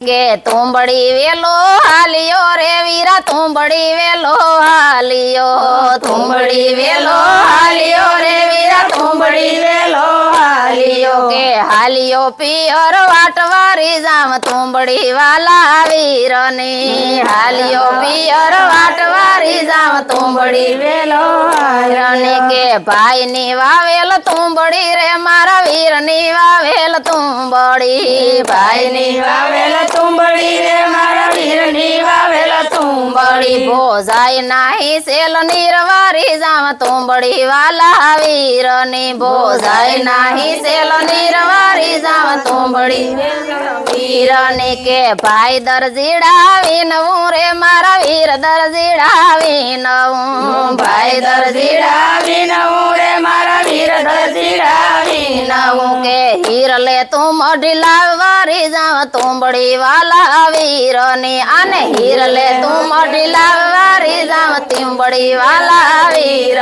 गे तूं बड़ी वेलो हालियो रे वीरा तूं बड़ी वेलो हालियो तूं बड़ी वेलो हालियो रे वीरा तूं बड़ी वेलो हालियो। गे हालियो पियर वाटवारी जाम तुम बड़ी वाला वीरनी। हालियो पियर वाटवारी जाम तुम बड़ी वेलो हालियो। के भाई नी वावेल तूं बड़ी रे मारा, वीरनी वावेल तूं बड़ी भाई नी वावेल તુંબડી ભોજાય નાહી સેલ નિરવારી જામ તુંબડી વાલા વીર ને ભોજાય નાહી સેલ નિરવારી જામ તુંબડી વીર ને કે ભાઈ દરજીડાવી નવું રે મારા વીર દરજીડાવી નવું ભાઈ દરજીડાવી નવું નવું કે હીર લે તું મઢી લાવવારી જાવ, તુંબડી વાલા વીરની આને હીર લે તું મઢી લાવવારી જાવ, તીંબડી વાલા વીર